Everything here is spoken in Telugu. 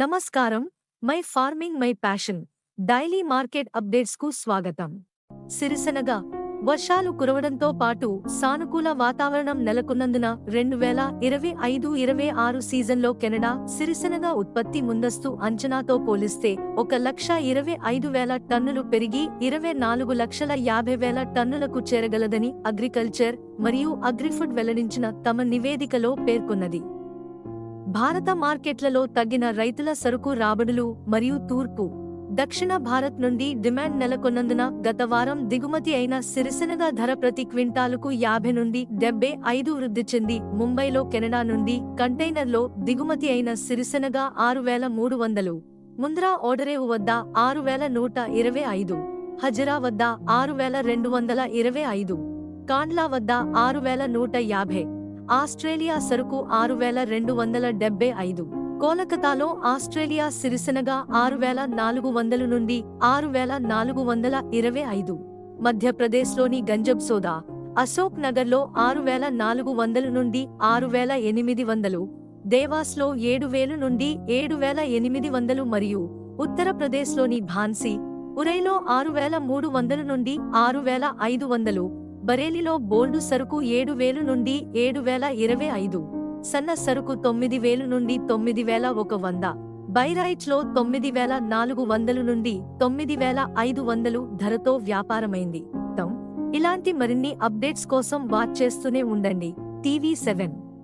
నమస్కారం. My farming my passion. Daily market అప్డేట్స్కు స్వాగతం. సిరిసెనగ వర్షాలు కురవడంతో పాటు సానుకూల వాతావరణం నెలకొన్నందున రెండు వేల ఇరవై ఐదు ఇరవై ఆరు సీజన్లో కెనడా సిరిసెనగ ఉత్పత్తి ముందస్తు అంచనాతో పోలిస్తే ఒక లక్ష ఇరవై ఐదు వేల టన్నులు పెరిగి ఇరవై నాలుగు లక్షల యాభై వేల టన్నులకు చేరగలదని అగ్రికల్చర్ మరియు అగ్రిఫుడ్ వెల్లడించిన తమ నివేదికలో పేర్కొన్నది. భారత మార్కెట్లలో తగ్గిన రైతుల సరుకు రాబడులు మరియు తూర్పు దక్షిణ భారత్ నుండి డిమాండ్ నెలకొన్నందున గత వారం దిగుమతి అయిన సిరిసెనగ ధర ప్రతి క్వింటాలుకు యాభై నుండి డెబ్బై ఐదు వృద్ధి చెంది ముంబైలో కెనడా నుండి కంటైనర్లో దిగుమతి అయిన సిరిసెనగ ఆరు వేల మూడు వందలు ముంద్రా ఓడరేవు వద్ద ఆరు వేల నూట ఇరవై ఐదు హజరా వద్ద ఆరు వేల రెండు వందల ఇరవై ఐదు కాండ్లా వద్ద ఆరు వేల నూట యాభై. ఆస్ట్రేలియా సరుకు ఆరు వేల రెండు వందల డెబ్బై ఐదు. కోలకతాలో ఆస్ట్రేలియా సిరిసెనగా ఆరు వేల నాలుగు వందలు నుండి ఆరు వేల నాలుగు వందల ఇరవై ఐదు. మధ్యప్రదేశ్లోని గంజబ్ సోదా అశోక్ నగర్లో ఆరు వేల నాలుగు వందల నుండి ఆరు వేల ఎనిమిది వందలు దేవాస్లో ఏడు వేలు నుండి ఏడు వేల ఎనిమిది వందలు మరియు ఉత్తరప్రదేశ్లోని భాన్సీ ఉరైలో ఆరు వేల మూడు వందలు నుండి ఆరు వేల ఐదు వందలు బరేలిలో బోల్డు సరుకు ఏడు వేలు నుండి ఏడు వేల ఇరవై ఐదు సన్న సరుకు తొమ్మిది వేలు నుండి తొమ్మిది వేల ఒక వంద బైరైట్లో తొమ్మిది వేల నాలుగు వందలు నుండి తొమ్మిది వేల ఐదు వందలు ధరతో వ్యాపారమైంది. ఇలాంటి మరిన్ని అప్డేట్స్ కోసం వాచ్ చేస్తూనే ఉండండి. TV seven.